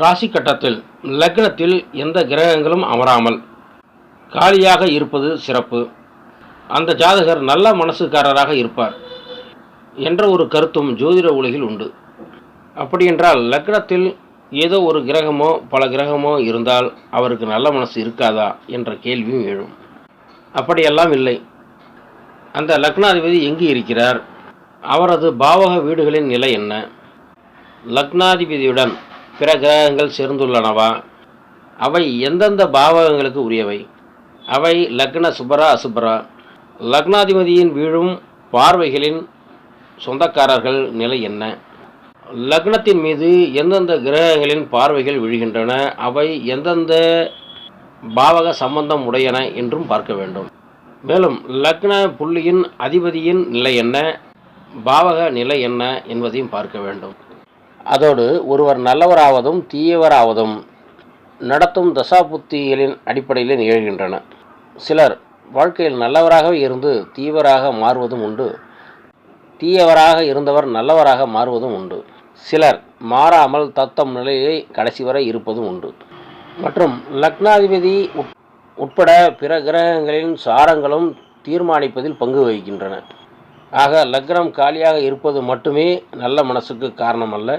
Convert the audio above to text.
ராசி கட்டத்தில் லக்னத்தில் எந்த கிரகங்களும் அமராமல் காலியாக இருப்பது சிறப்பு. அந்த ஜாதகர் நல்ல மனசுக்காரராக இருப்பார் என்ற ஒரு கருத்தும் ஜோதிட உலகில் உண்டு. அப்படியென்றால் லக்னத்தில் ஏதோ ஒரு கிரகமோ பல கிரகமோ இருந்தால் அவருக்கு நல்ல மனசு இருக்காதா என்ற கேள்வியும் எழும். அப்படியெல்லாம் இல்லை. அந்த லக்னாதிபதி எங்கு இருக்கிறார்? அவரது பாவக வீடுகளின் நிலை என்ன? லக்னாதிபதியுடன் பிற கிரகங்கள் சேர்ந்துள்ளனவா? அவை எந்தெந்த பாவகங்களுக்கு உரியவை? அவை லக்ன சுபரா அசுபரா. லக்னாதிபதியின் வீழும் பார்வைகளின் சொந்தக்காரர்கள் நிலை என்ன? லக்னத்தின் மீது எந்தெந்த கிரகங்களின் பார்வைகள் விழுகின்றன? அவை எந்தெந்த பாவக சம்பந்தம் உடையன என்றும் பார்க்க வேண்டும். மேலும் லக்ன புள்ளியின் அதிபதியின் நிலை என்ன? பாவக நிலை என்ன என்பதையும் பார்க்க வேண்டும். அதோடு ஒருவர் நல்லவராவதும் தீயவராவதும் நடத்தும் தசாபுத்திகளின் அடிப்படையில் நிகழ்கின்றன. சிலர் வாழ்க்கையில் நல்லவராகவே இருந்து தீவராக மாறுவதும் உண்டு. தீயவராக இருந்தவர் நல்லவராக மாறுவதும் உண்டு. சிலர் மாறாமல் தத்தம் நிலையை கடைசி வரை இருப்பதும் உண்டு. மற்றும் லக்னாதிபதி உட்- உட்பட பிற கிரகங்களின் சாரங்களும் தீர்மானிப்பதில் பங்கு வகிக்கின்றன. ஆக லக்னம் காலியாக இருப்பது மட்டுமே நல்ல மனசுக்கு காரணமல்ல.